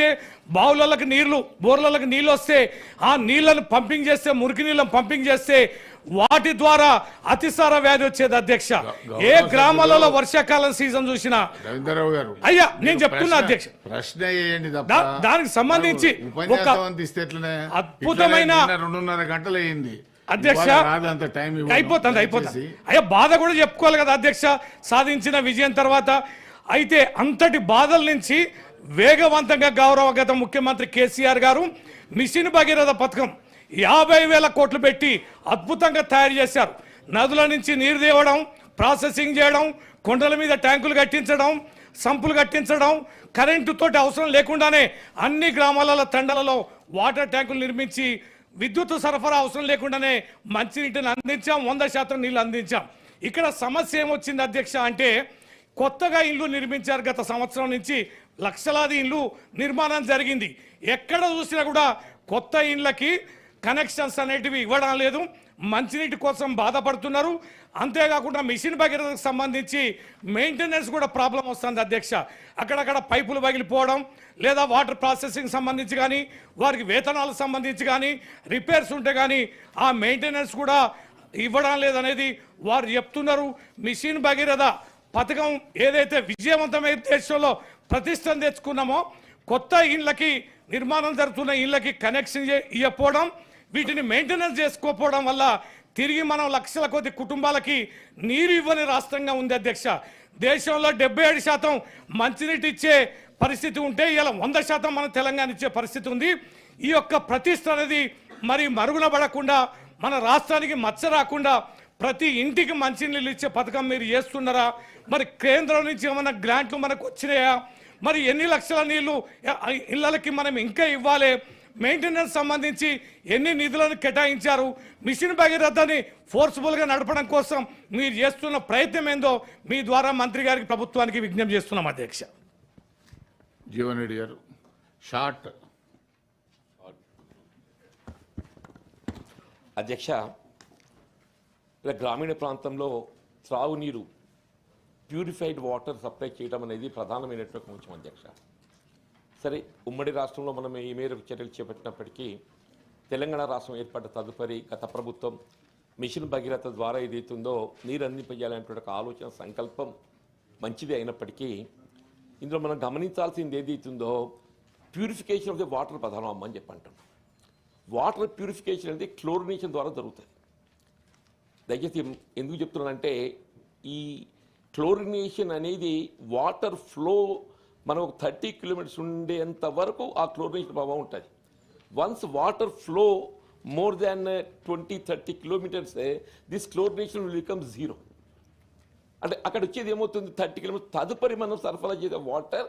అంటే బావులకి నీళ్ళు బోర్లకి నీళ్ళు వస్తే ఆ నీళ్ళను పంపింగ్ చేస్తే మురికి నీళ్ళని పంపింగ్ చేస్తే వాటి ద్వారా అతిసార వ్యాధి వచ్చేది అధ్యక్ష. ఏ గ్రామాలలో వర్షాకాలం సీజన్ చూసినా? రవీంద్రరావు గారు అయ్యా నేను చెప్తున్నా అధ్యక్ష. ప్రశ్న దానికి సంబంధించి అద్భుతమైన- రెండున్నర గంటలు అయ్యింది. అధ్యక్ష. అయిపోతుంది అయిపోతుంది. అయ్యా బాధ కూడా చెప్పుకోవాలి కదా అధ్యక్ష. సాధించిన విజయం తర్వాత అయితే అంతటి బాధల నుంచి వేగవంతంగా గౌరవగత ముఖ్యమంత్రి కేసీఆర్ గారు మిషన్ భగీరథ పథకం యాభై వేల కోట్లు పెట్టి అద్భుతంగా తయారు చేశారు. నదుల నుంచి నీరు తేవడం ప్రాసెసింగ్ చేయడం కొండల మీద ట్యాంకులు కట్టించడం సంపులు కట్టించడం కరెంటు తోటి అవసరం లేకుండానే అన్ని గ్రామాలలో తండలలో వాటర్ ట్యాంకులు నిర్మించి విద్యుత్ సరఫరా అవసరం లేకుండానే మంచినీటిని అందించాం వంద శాతం నీళ్ళు అందించాం. ఇక్కడ సమస్య ఏమొచ్చింది అధ్యక్ష అంటే కొత్తగా ఇల్లు నిర్మించారు గత సంవత్సరం నుంచి. లక్షలాది ఇల్లు నిర్మాణం జరిగింది. ఎక్కడ చూసినా కూడా కొత్త ఇండ్లకి కనెక్షన్స్ అనేటివి ఇవ్వడం లేదు. మంచినీటి కోసం బాధపడుతున్నారు. అంతేకాకుండా మిషన్ భగీరథకు సంబంధించి మెయింటెనెన్స్ కూడా ప్రాబ్లం వస్తుంది అధ్యక్ష. అక్కడక్కడ పైపులు పగిలిపోవడం లేదా వాటర్ ప్రాసెసింగ్ సంబంధించి కానీ వారికి వేతనాలకు సంబంధించి కానీ రిపేర్స్ ఉంటే కానీ ఆ మెయింటెనెన్స్ కూడా ఇవ్వడం లేదనేది వారు చెప్తున్నారు. మిషన్ భగీరథ పథకం ఏదైతే విజయవంతమైన దేశంలో ప్రతిష్టం తెచ్చుకున్నామో కొత్త ఇళ్ళకి నిర్మాణం జరుగుతున్న ఇళ్ళకి కనెక్షన్ ఇవ్వకపోవడం వీటిని మెయింటెనెన్స్ చేసుకోకపోవడం వల్ల తిరిగి మనం లక్షల కొద్ది కుటుంబాలకి నీరు ఇవ్వని రాష్ట్రంగా ఉంది అధ్యక్ష. దేశంలో డెబ్బై ఏడు శాతం మంచినీటి ఇచ్చే పరిస్థితి ఉంటే ఇలా వంద శాతం మన తెలంగాణ ఇచ్చే పరిస్థితి ఉంది. ఈ యొక్క ప్రతిష్ట అనేది మరి మరుగున పడకుండా మన రాష్ట్రానికి మచ్చ రాకుండా ప్రతి ఇంటికి మంచినీళ్ళు ఇచ్చే పథకం మీరు చేస్తున్నారా? మరి కేంద్రం నుంచి ఏమైనా గ్రాంట్లు మనకు వచ్చినాయా? మరి ఎన్ని లక్షల నీళ్ళు ఇళ్ళకి మనం ఇంకా ఇవ్వాలి? మెయింటెనెన్స్ సంబంధించి ఎన్ని నిధులను కేటాయించారు? మిషన్ భగీరథని ఫోర్స్ఫుల్గా నడపడం కోసం మీరు చేస్తున్న ప్రయత్నం ఏందో మీ ద్వారా మంత్రి గారికి ప్రభుత్వానికి విజ్ఞప్తి చేస్తున్నాం అధ్యక్ష. జీవన్ రెడ్డి గారు షార్ట్. అధ్యక్ష ఇలా గ్రామీణ ప్రాంతంలో త్రాగునీరు ప్యూరిఫైడ్ వాటర్ సప్లై చేయడం అనేది ప్రధానమైనటువంటి ముఖ్యం అధ్యక్ష. సరే ఉమ్మడి రాష్ట్రంలో మనం ఈ మేరకు చర్యలు చేపట్టినప్పటికీ తెలంగాణ రాష్ట్రం ఏర్పడ్డ తదుపరి గత ప్రభుత్వం మిషన్ భగీరథ ద్వారా ఏదైతుందో నీరు అందింపజేయాలనేటువంటి ఒక ఆలోచన సంకల్పం మంచిది అయినప్పటికీ ఇందులో మనం గమనించాల్సింది ఏదైతుందో ప్యూరిఫికేషన్ ఆఫ్ ది వాటర్ ప్రధానం అమ్మని చెప్పి అంటున్నాం. వాటర్ ప్యూరిఫికేషన్ అనేది క్లోరినేషన్ ద్వారా జరుగుతుంది దయచేసి ఎందుకు చెప్తున్నానంటే ఈ క్లోరినేషన్ అనేది వాటర్ ఫ్లో మనం ఒక థర్టీ కిలోమీటర్స్ ఉండేంత వరకు ఆ క్లోరినేషన్ ప్రభావం ఉంటుంది. Once water flow more than twenty thirty kilometres this chlorination will become zero. అంటే అక్కడ వచ్చేది ఏమవుతుంది? థర్టీ కిలోమీటర్స్ తదుపరి మనం సరఫరా చేసే వాటర్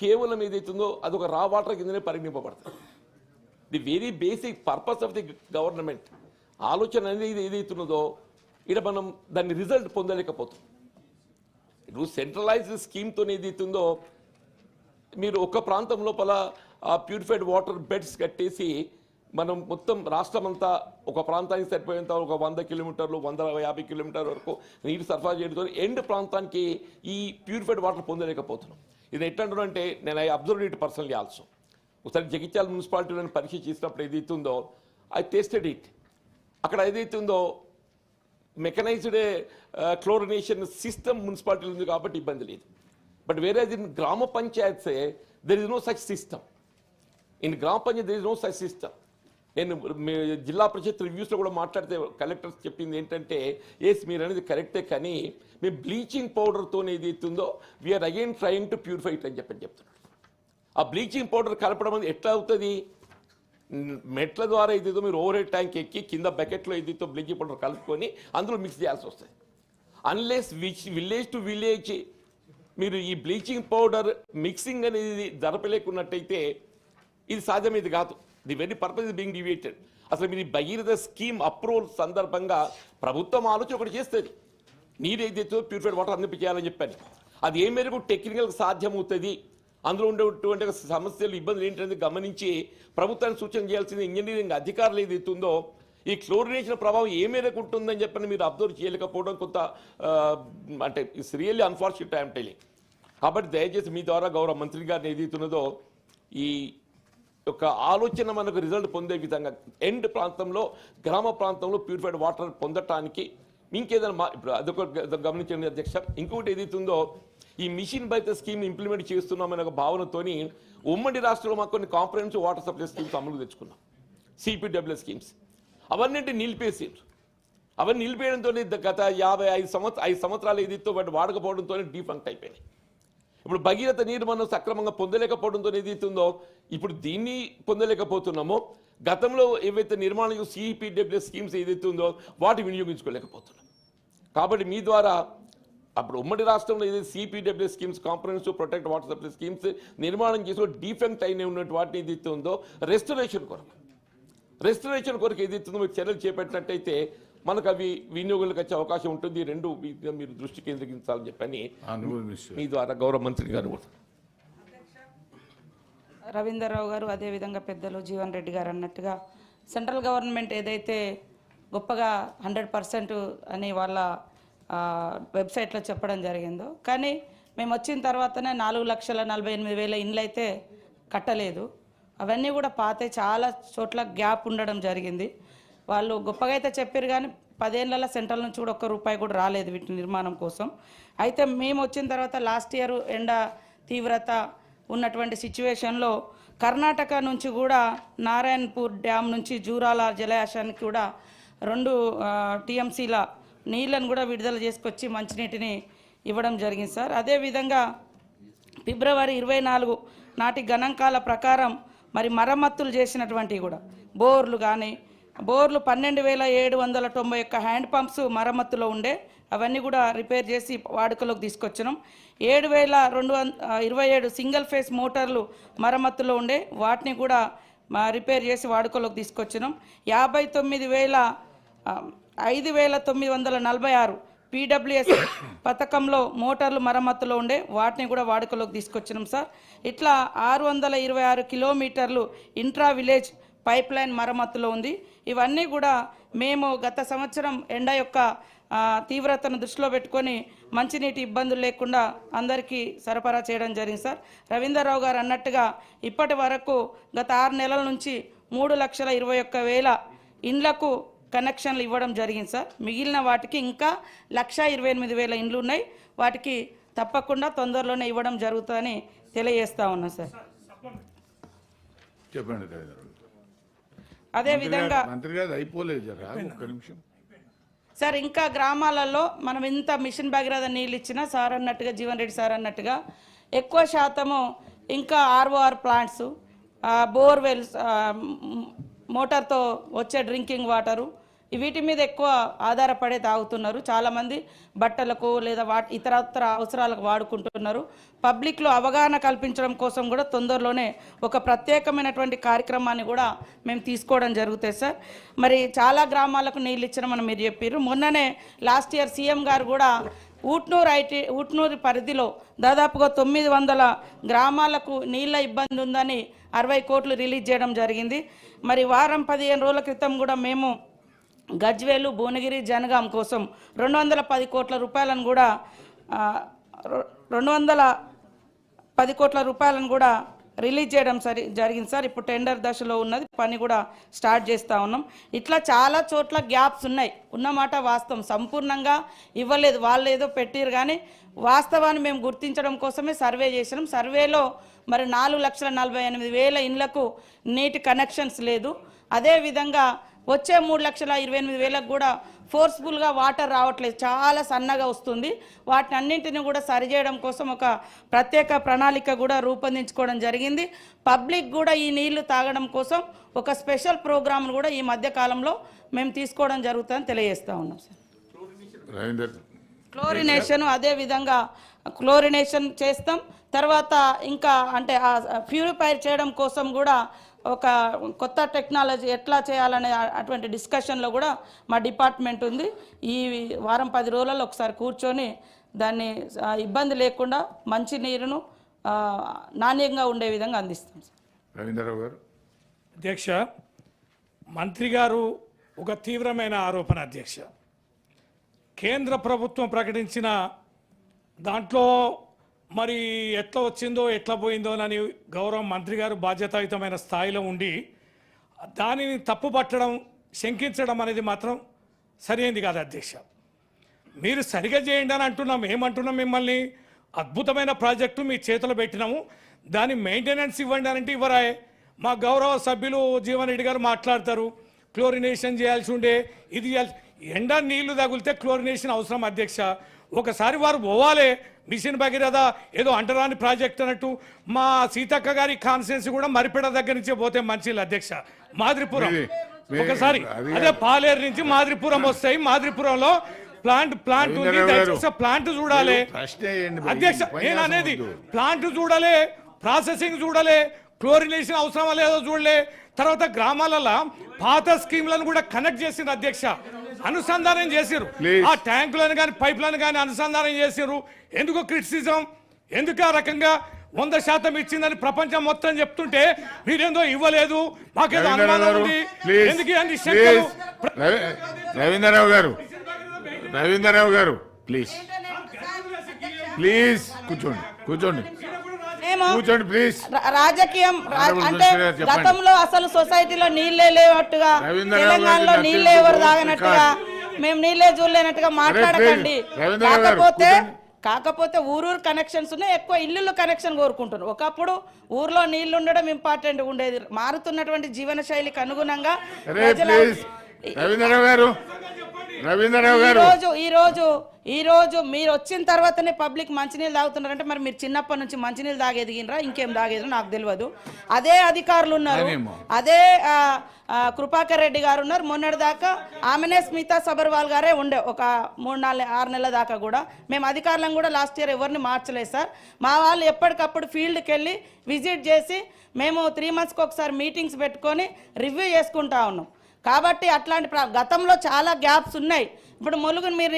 కేవలం ఏదైతుందో అది ఒక రా వాటర్ కిందనే పరిగణింపబడుతుంది the very basic purpose of the government ఆలోచన అనేది ఏదైతున్నదో ఇక్కడ మనం దాన్ని రిజల్ట్ పొందలేకపోతాం ఇప్పుడు సెంట్రలైజ్డ్ స్కీమ్తో ఏదైతుందో మీరు ఒక ప్రాంతం లోపల ఆ ప్యూరిఫైడ్ వాటర్ బెడ్స్ కట్టేసి మనం మొత్తం రాష్ట్రం అంతా ఒక ప్రాంతానికి సరిపోయేంత ఒక వంద కిలోమీటర్లు వంద యాభై కిలోమీటర్ల వరకు నీరు సరఫరా చేయడంతో ఎండ్ ప్రాంతానికి ఈ ప్యూరిఫైడ్ వాటర్ పొందలేకపోతున్నాం. ఇది ఎట్లా అంటే నేను I observe it personally also ఒకసారి జగిత్యాల మున్సిపాలిటీలను పరీక్ష చేసినప్పుడు ఏదైతుందో ఐ టేస్టెడ్ ఇట్ అక్కడ ఏదైతే ఉందో మెకనైజ్డే క్లోరినేషన్ సిస్టమ్ మున్సిపాలిటీలు ఉంది కాబట్టి ఇబ్బంది లేదు. బట్ వేరే ఇన్ గ్రామ పంచాయత్సే there is no such system in గ్రామ panchayat there is no such system నేను జిల్లా పరిషత్ రివ్యూస్లో కూడా మాట్లాడితే కలెక్టర్స్ చెప్పింది ఏంటంటే ఎస్ మీరు అనేది కరెక్టే కానీ మేము బ్లీచింగ్ పౌడర్తో ఏదైతే ఉందో we're again trying to purify it అని చెప్పని చెప్తున్నాడు. ఆ బ్లీచింగ్ పౌడర్ కలపడం అనేది ఎట్లా అవుతుంది? మెట్ల ద్వారా ఏదైతే మీరు ఓవర్ హెడ్ ట్యాంక్ ఎక్కి కింద బకెట్లో ఏదైతే బ్లీచింగ్ పౌడర్ కలుపుకొని అందులో మిక్స్ చేయాల్సి వస్తుంది. Unless which village to village మీరు ఈ బ్లీచింగ్ పౌడర్ మిక్సింగ్ అనేది జరపలేకున్నట్టయితే ఇది సాధ్యమేది కాదు. The very purpose is being deviated అసలు మీరు భగీరథ స్కీమ్ అప్రూవల్ సందర్భంగా ప్రభుత్వం ఆలోచన ఒకటి చేస్తుంది. నీరు ఏదైతే ప్యూరిఫైడ్ వాటర్ అందింపచేయాలని చెప్పాను అది ఏ మేరకు టెక్నికల్ సాధ్యమవుతుంది? అందులో ఉండేటువంటి సమస్యలు ఇబ్బందులు ఏంటనేది గమనించి ప్రభుత్వాన్ని సూచన చేయాల్సింది ఇంజనీరింగ్ అధికారులు ఏదైతే ఉందో ఈ క్లోరినేషన్ ప్రభావం ఏ మేరకు ఉంటుందని చెప్పని మీరు అబ్జర్వ్ చేయలేకపోవడం కొంత అంటే it's really unfortunate I'm telling కాబట్టి దయచేసి మీ ద్వారా గౌరవ మంత్రి గారిని ఏదైతున్నదో ఈ యొక్క ఆలోచన మనకు రిజల్ట్ పొందే విధంగా ఎండ్ ప్రాంతంలో గ్రామ ప్రాంతంలో ప్యూరిఫైడ్ వాటర్ పొందటానికి ఇంకేదైనా మా ఇప్పుడు అదొక గమనించండి అధ్యక్ష. ఇంకొకటి ఏదైతుందో ఈ మిషన్ బైత స్కీమ్ ఇంప్లిమెంట్ చేస్తున్నామనే ఒక భావనతోని ఉమ్మడి రాష్ట్రంలో మాకు కొన్ని కాంప్రహెన్సివ్ వాటర్ సప్లై స్కీమ్స్ అమలు తెచ్చుకున్నాం. CPW schemes. అవన్నీ నిలిపేసారు అవన్నీ నిలిపేయడంతో గత యాభై ఐదు సంవత్సర ఐదు సంవత్సరాలు ఏదితో వాటి వాడకపోవడంతో డీఫంక్ట్ అయిపోయినాయి. ఇప్పుడు భగీరథ నీరు మనం సక్రమంగా పొందలేకపోవడంతో ఏదైతుందో ఇప్పుడు దీన్ని పొందలేకపోతున్నామో గతంలో ఏవైతే నిర్మాణం సిపిడబ్ల్యూ స్కీమ్స్ ఏదైతే ఉందో వాటి వినియోగించుకోలేకపోతున్నాం. కాబట్టి మీ ద్వారా అప్పుడు ఉమ్మడి రాష్ట్రంలో ఏదైతే CPW schemes comprehensive protect water supply schemes నిర్మాణం చేసి డిఫెక్ట్ అయిన ఉన్నటువంటి వాటిని ఏదైతే ఉందో రెస్టరేషన్ కొరకు. రెస్టరేషన్ కొరకు ఏదైతే ఉందో మీరు చర్యలు చేపట్టినట్టయితే మనకు అవి వినియోగులకు వచ్చే అవకాశం ఉంటుంది. రెండు మీరు దృష్టి కేంద్రీకరించాలని చెప్పని మీ ద్వారా గౌరవ మంత్రి గారు కూడా. రవీందర్రావు గారు అదేవిధంగా పెద్దలు జీవన్ రెడ్డి గారు అన్నట్టుగా సెంట్రల్ గవర్నమెంట్ ఏదైతే గొప్పగా హండ్రెడ్ పర్సెంట్ అని వాళ్ళ వెబ్సైట్లో చెప్పడం జరిగిందో. కానీ మేము వచ్చిన తర్వాతనే నాలుగు లక్షల నలభై ఎనిమిది వేల ఇండ్లు అయితే కట్టలేదు. అవన్నీ కూడా పాతే చాలా చోట్ల గ్యాప్ ఉండడం జరిగింది. వాళ్ళు గొప్పగా అయితే చెప్పారు కానీ పదేళ్ళ సెంట్రల్ నుంచి కూడా ఒక్క రూపాయి కూడా రాలేదు వీటి నిర్మాణం కోసం. అయితే మేము వచ్చిన తర్వాత లాస్ట్ ఇయర్ ఎండ తీవ్రత ఉన్నటువంటి సిచ్యువేషన్లో కర్ణాటక నుంచి కూడా నారాయణపూర్ డ్యామ్ నుంచి జూరాల జలాశయానికి కూడా రెండు టీఎంసీల నీళ్ళను కూడా విడుదల చేసుకొచ్చి మంచినీటిని ఇవ్వడం జరిగింది సార్. అదేవిధంగా ఫిబ్రవరి ఇరవై నాలుగు నాటి గణాంకాల ప్రకారం మరి మరమ్మతులు చేసినటువంటివి కూడా బోర్లు కానీ బోర్లు పన్నెండు వేల ఏడు వందల తొంభై ఒక్క హ్యాండ్ పంప్స్ మరమ్మతులో ఉండే అవన్నీ కూడా రిపేర్ చేసి వాడుకలోకి తీసుకొచ్చినాం. ఏడు వేల రెండు వం ఇరవై ఏడు సింగిల్ ఫేస్ మోటార్లు మరమ్మతులో ఉండే వాటిని కూడా రిపేర్ చేసి వాడుకలోకి తీసుకొచ్చినాం. యాభై తొమ్మిది వేల ఐదు వేల తొమ్మిది వందల నలభై ఆరు పీడబ్ల్యూఎస్ పథకంలో మోటార్లు మరమ్మతులో ఉండే వాటిని కూడా వాడుకలోకి తీసుకొచ్చినాం సార్. ఇట్లా ఆరు వందల ఇరవై ఆరు కిలోమీటర్లు ఇంట్రా విలేజ్ పైప్ లైన్ మరమ్మతులో ఉంది. ఇవన్నీ కూడా మేము గత సంవత్సరం ఎండ యొక్క తీవ్రతను దృష్టిలో పెట్టుకొని మంచినీటి ఇబ్బందులు లేకుండా అందరికీ సరఫరా చేయడం జరిగింది సార్. రవీందర్రావు గారు అన్నట్టుగా ఇప్పటి వరకు గత ఆరు నెలల నుంచి మూడు లక్షల ఇరవై ఒక్క వేల ఇండ్లకు కనెక్షన్లు ఇవ్వడం జరిగింది సార్. మిగిలిన వాటికి ఇంకా లక్ష ఇరవై ఎనిమిది వేల ఇండ్లు ఉన్నాయి. వాటికి తప్పకుండా తొందరలోనే ఇవ్వడం జరుగుతుందని తెలియజేస్తా ఉన్నా సార్. చెప్పండి ఒక్క నిమిషం. సార్ ఇంకా గ్రామాలలో మనం ఇంత మిషన్ భగీరథ నీళ్ళు ఇచ్చినా సార్ అన్నట్టుగా జీవన్ రెడ్డి సార్ అన్నట్టుగా ఎక్కువ శాతము ఇంకా ఆర్ఓఆర్ ప్లాంట్స్ బోర్వెల్స్ మోటార్తో వచ్చే డ్రింకింగ్ వాటరు వీటి మీద ఎక్కువ ఆధారపడే తాగుతున్నారు. చాలామంది బట్టలకు లేదా వా ఇతరత్ర అవసరాలకు వాడుకుంటున్నారు. పబ్లిక్లో అవగాహన కల్పించడం కోసం కూడా తొందరలోనే ఒక ప్రత్యేకమైనటువంటి కార్యక్రమాన్ని కూడా మేము తీసుకోవడం జరుగుతాయి సార్. మరి చాలా గ్రామాలకు నీళ్ళు ఇచ్చిన మీరు చెప్పారు మొన్ననే లాస్ట్ ఇయర్ సీఎం గారు కూడా ఊట్నూరు ఐటీ ఊట్నూరు పరిధిలో దాదాపుగా తొమ్మిది వందల గ్రామాలకు నీళ్ళ ఇబ్బంది ఉందని అరవై కోట్లు రిలీజ్ చేయడం జరిగింది. మరి వారం పదిహేను రోజుల క్రితం కూడా మేము గజ్వేలు భువనగిరి జనగాం కోసం రెండు వందల పది కోట్ల రూపాయలను కూడా రెండు వందల పది కోట్ల రూపాయలను కూడా రిలీజ్ చేయడం సరి జరిగింది సార్. ఇప్పుడు టెండర్ దశలో ఉన్నది పని కూడా స్టార్ట్ చేస్తూ ఉన్నాం. ఇట్లా చాలా చోట్ల గ్యాప్స్ ఉన్నాయి. ఉన్నమాట వాస్తవం. సంపూర్ణంగా ఇవ్వలేదు. వాళ్ళు ఏదో పెట్టారు కానీ వాస్తవాన్ని మేము గుర్తించడం కోసమే సర్వే చేసినాం. సర్వేలో మరి నాలుగు లక్షల నలభై ఎనిమిది వేల ఇండ్లకు నీటి కనెక్షన్స్ లేదు. అదేవిధంగా వచ్చే మూడు లక్షల ఇరవై ఎనిమిది వేలకు కూడా ఫోర్స్ఫుల్గా వాటర్ రావట్లేదు. చాలా సన్నగా వస్తుంది. వాటిని అన్నింటిని కూడా సరిచేయడం కోసం ఒక ప్రత్యేక ప్రణాళిక కూడా రూపొందించుకోవడం జరిగింది. పబ్లిక్ కూడా ఈ నీళ్ళు తాగడం కోసం ఒక స్పెషల్ ప్రోగ్రామ్ను కూడా ఈ మధ్య కాలంలో మేము తీసుకోవడం జరుగుతుందని తెలియజేస్తా ఉన్నాం సార్. క్లోరినేషన్ అదే విధంగా క్లోరినేషన్ చేస్తాం. తర్వాత ఇంకా అంటే ప్యూరిఫైర్ చేయడం కోసం కూడా ఒక కొత్త టెక్నాలజీ ఎట్లా చేయాలనే అటువంటి డిస్కషన్లో కూడా మా డిపార్ట్మెంట్ ఉంది. ఈ వారం పది రోజులలో ఒకసారి కూర్చొని దాన్ని ఇబ్బంది లేకుండా మంచి నీరును నాణ్యంగా ఉండే విధంగా అందిస్తాం సార్. రవీంద్రరావు గారు. అధ్యక్ష మంత్రి గారు ఒక తీవ్రమైన ఆరోపణ అధ్యక్ష. కేంద్ర ప్రభుత్వం ప్రకటించిన దాంట్లో మరి ఎట్లా వచ్చిందో ఎట్లా పోయిందో అని గౌరవ మంత్రి గారు బాధ్యతాయుతమైన స్థాయిలో ఉండి దానిని తప్పుపట్టడం శంకించడం అనేది మాత్రం సరైనది కాదు అధ్యక్ష. మీరు సరిగా చేయండి అని అంటున్నాం ఏమంటున్నాం మిమ్మల్ని? అద్భుతమైన ప్రాజెక్టు మీ చేతిలో పెట్టినాము. దాని మెయింటెనెన్స్ ఇవ్వండి అని అంటే ఇవ్వరాయే. మా గౌరవ సభ్యులు జీవన్ రెడ్డి గారు మాట్లాడతారు. క్లోరినేషన్ చేయాల్సి ఉండే ఇది చేయాల్సి ఎండ నీళ్ళు తగిలితే క్లోరినేషన్ అవసరం అధ్యక్ష. ఒకసారి వారు పోవాలి. మిషన్ భగీరథ ఏదో అంటరాని ప్రాజెక్ట్ అన్నట్టు. మా సీతక్క గారి కాన్స్టిట్యున్సీ కూడా మరిపేట దగ్గర నుంచే పోతే మంచిది అధ్యక్ష. మాదిరిపురం. ఒకసారి అది- పాలేరు నుంచి మాదిరిపురం వస్తాయి. మాదిరిపురంలో ప్లాంట్ ప్లాంట్ ఉంది. ప్లాంట్ చూడాలి. అధ్యక్ష నేను అనేది. ప్లాంట్ చూడాలి ప్రాసెసింగ్ చూడాలి క్లోరినేషన్ అవసరమా లేదో చూడలే. తర్వాత గ్రామాలలో పాత స్కీమ్లను కూడా కనెక్ట్ చేసిండ్రు అధ్యక్ష. అనుసంధానం Please. ఆ ట్యాంకులను కానీ పైప్లను కానీ అనుసంధానం చేసిర్రు ఎందుకు క్రిటిసిజం? ఎందుకు ఆ రకంగా వంద శాతం ఇచ్చిందని ప్రపంచం మొత్తం చెప్తుంటే మీరేందో ఇవ్వలేదు. మాకేదో అనుమానం ఉంది. ఎందుకు రవి- రవీంద్రరావు గారు రవీంద్రరావు గారు ప్లీజ్ ప్లీజ్ కూర్చోండి కూర్చోండి. మేము రాజకీయం అంటే. గతంలో అసలు సొసైటీలో నీళ్ళే రవీంద్రరావు తెలంగాణలో నీళ్ళే ఎవరు తాగినట్టుగా మేము నీళ్ళే చూడలేనట్టుగా మాట్లాడకండి. కాకపోతే. కాకపోతే ఊరూరు కనెక్షన్స్ ఉన్నాయి ఎక్కువ ఇల్లు కనెక్షన్ కోరుకుంటున్నారు. ఒకప్పుడు ఊర్లో నీళ్ళు ఉండడం ఇంపార్టెంట్ ఉండేది. మారుతున్నటువంటి జీవన శైలికి అనుగుణంగా ప్రజల రవీంద్రరావు గారు. రవీంద్రరావు ఈ గారు రోజు ఈ రోజు ఈ రోజు మీరు వచ్చిన తర్వాతనే పబ్లిక్ మంచినీళ్ళు తాగుతున్నారంటే మరి మీరు చిన్నప్పటి నుంచి మంచినీళ్ళు తాగెదిగినరా ఇంకేం తాగేదిరా నాకు తెలియదు. అదే అధికారులు ఉన్నారు. అదే కృపాకర్ రెడ్డి గారు ఉన్నారు. మొన్నటి దాకా ఆమెనే స్మితా సబర్వాల్ గారే ఉండే. ఒక మూడు నాలుగు ఆరు నెలల దాకా కూడా. మేము అధికారులను కూడా లాస్ట్ ఇయర్ ఎవరిని మార్చలేదు సార్. మా వాళ్ళు ఎప్పటికప్పుడు ఫీల్డ్కి వెళ్ళి విజిట్ చేసి మేము త్రీ మంత్స్కి ఒకసారి మీటింగ్స్ పెట్టుకొని రివ్యూ చేసుకుంటా ఉన్నాం. కాబట్టి అట్లాంటి గతంలో చాలా గ్యాప్స్ ఉన్నాయి. ఇప్పుడు ములుగుని మీరు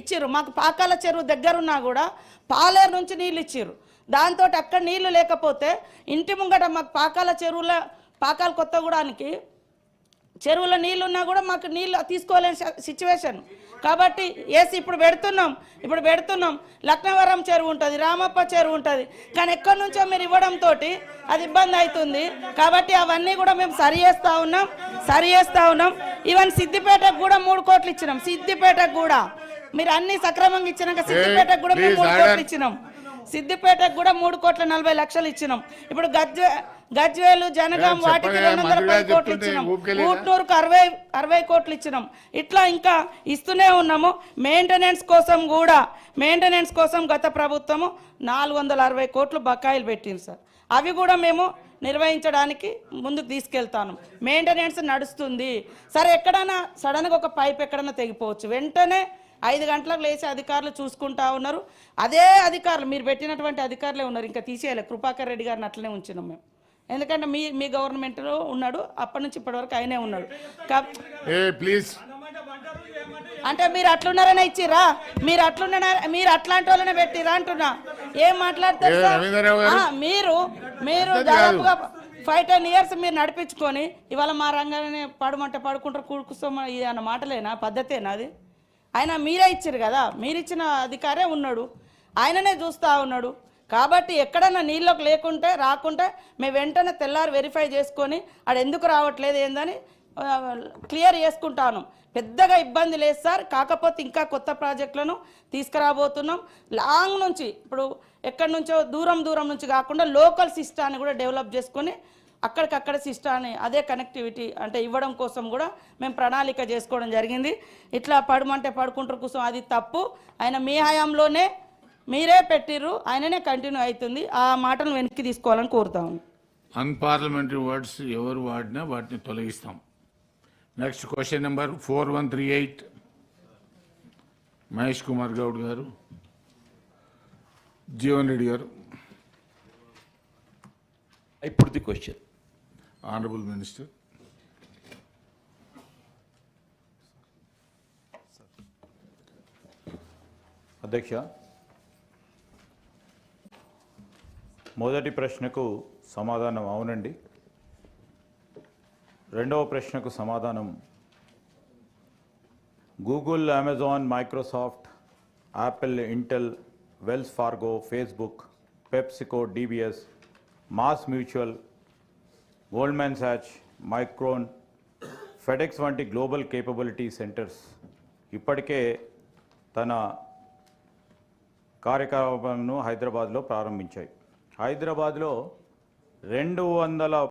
ఇచ్చారు మాకు పాకాల చెరువు దగ్గరున్నా కూడా పాలేరు నుంచి నీళ్ళు ఇచ్చారు దాంతో అక్కడ నీళ్ళు లేకపోతే ఇంటి ముంగట మాకు పాకాల చెరువుల పాకాల కొత్తగూడానికి చెరువులో నీళ్ళు ఉన్నా కూడా మాకు నీళ్ళు తీసుకోలేని సిచ్యువేషన్. కాబట్టి ఏసి ఇప్పుడు పెడుతున్నాం ఇప్పుడు పెడుతున్నాం. లక్నవరం చెరువు ఉంటుంది రామప్ప చెరువు ఉంటుంది. కానీ ఎక్కడి నుంచో మీరు ఇవ్వడంతో అది ఇబ్బంది అవుతుంది. కాబట్టి అవన్నీ కూడా మేము సరి చేస్తూ ఉన్నాం సరి చేస్తూ ఉన్నాం. ఈవెన్ సిద్దిపేటకు కూడా మూడు కోట్లు ఇచ్చినాం సిద్దిపేటకు కూడా. మీరు అన్ని సక్రమంగా ఇచ్చినాక సిద్దిపేటకు కూడా మేము మూడు. కోట్లు ఇచ్చినాం. సిద్దిపేటకు కూడా మూడు కోట్ల నలభై లక్షలు ఇచ్చినాం. ఇప్పుడు గజ్వే గజ్వేలు జనగాం వాటికి రెండు వందల పది కోట్లు ఇచ్చినాం? ఊట్నూరుకు అరవై అరవై కోట్లు ఇచ్చినాం. ఇట్లా ఇంకా ఇస్తూనే ఉన్నాము. మెయింటెనెన్స్ కోసం కూడా మెయింటెనెన్స్ కోసం గత ప్రభుత్వము నాలుగు వందల అరవై కోట్లు బకాయిలు పెట్టింది సార్. అవి కూడా మేము నిర్వహించడానికి ముందుకు తీసుకెళ్తాను. మెయింటెనెన్స్ నడుస్తుంది. సరే ఎక్కడైనా సడన్గా ఒక పైప్ ఎక్కడైనా తెగిపోవచ్చు. వెంటనే ఐదు గంటలకు లేచి అధికారులు చూసుకుంటా ఉన్నారు. అదే అధికారులు మీరు పెట్టినటువంటి అధికారులే ఉన్నారు. ఇంకా తీసేయాలి. కృపాకర్ రెడ్డి గారిని అట్లనే ఉంచినాం మేము. ఎందుకంటే మీ మీ గవర్నమెంట్లో ఉన్నాడు అప్పటి నుంచి ఇప్పటి వరకు ఆయనే ఉన్నాడు. ప్లీజ్. అంటే మీరు అట్లున్నారనే ఇచ్చిరా మీరు అట్లున్న మీరు అట్లాంటి వాళ్ళనే పెట్టిరా అంటున్నా. ఏం మాట్లాడతారు మీరు మీరు. దాదాపుగా ఫైవ్ టెన్ ఇయర్స్ మీరు నడిపించుకొని ఇవాళ మా రంగానే పడమంటే పడుకుంటారు కూడుకుస్తాం ఇది అన్న మాటలేనా? పద్ధతేనా అది? ఆయన మీరే ఇచ్చారు కదా? మీరు ఇచ్చిన అధికారే ఉన్నాడు. ఆయననే చూస్తా ఉన్నాడు. కాబట్టి ఎక్కడన్నా నీళ్ళకి లేకుంటే రాకుంటే మేము వెంటనే తెల్లారి వెరిఫై చేసుకొని ఆడ ఎందుకు రావట్లేదు ఏందని క్లియర్ చేసుకుంటాను. పెద్దగా ఇబ్బంది లేదు సార్. కాకపోతే ఇంకా కొత్త ప్రాజెక్టులను తీసుకురాబోతున్నాం. లాంగ్ నుంచి ఇప్పుడు ఎక్కడి నుంచో దూరం దూరం నుంచి కాకుండా లోకల్ సిస్టాన్ని కూడా డెవలప్ చేసుకొని అక్కడికక్కడ సిస్టాన్ని అదే కనెక్టివిటీ అంటే ఇవ్వడం కోసం కూడా మేము ప్రణాళిక చేసుకోవడం జరిగింది. ఇట్లా పడమంటే పడుకుంటారు కోసం అది తప్పు. ఆయన మీ హయాంలోనే మీరే పెట్టిర్రు ఆయననే కంటిన్యూ అవుతుంది. ఆ మాటను వెనక్కి తీసుకోవాలని కోరుతాము అన్పార్లమెంటరీ వర్డ్స్ ఎవరు వాడినా వాటిని తొలగిస్తాం. Next question number four one three eight Mahesh Kumar Goud గారు. జీవన్ రెడ్డి గారు. put the question. Honourable minister అధ్యక్ష మొదటి ప్రశ్నకు సమాధానం అవునండి. రెండవ ప్రశ్నకు సమాధానం Google Amazon Microsoft Apple Intel Wells Fargo Facebook PepsiCo DBS MassMutual Goldman Sachs Micron FedEx వంటి గ్లోబల్ కేపబిలిటీ సెంటర్స్ ఇప్పటికే తన కార్యకలాపాలను హైదరాబాద్లో ప్రారంభించాయి. హైదరాబాద్లో రెండు వందల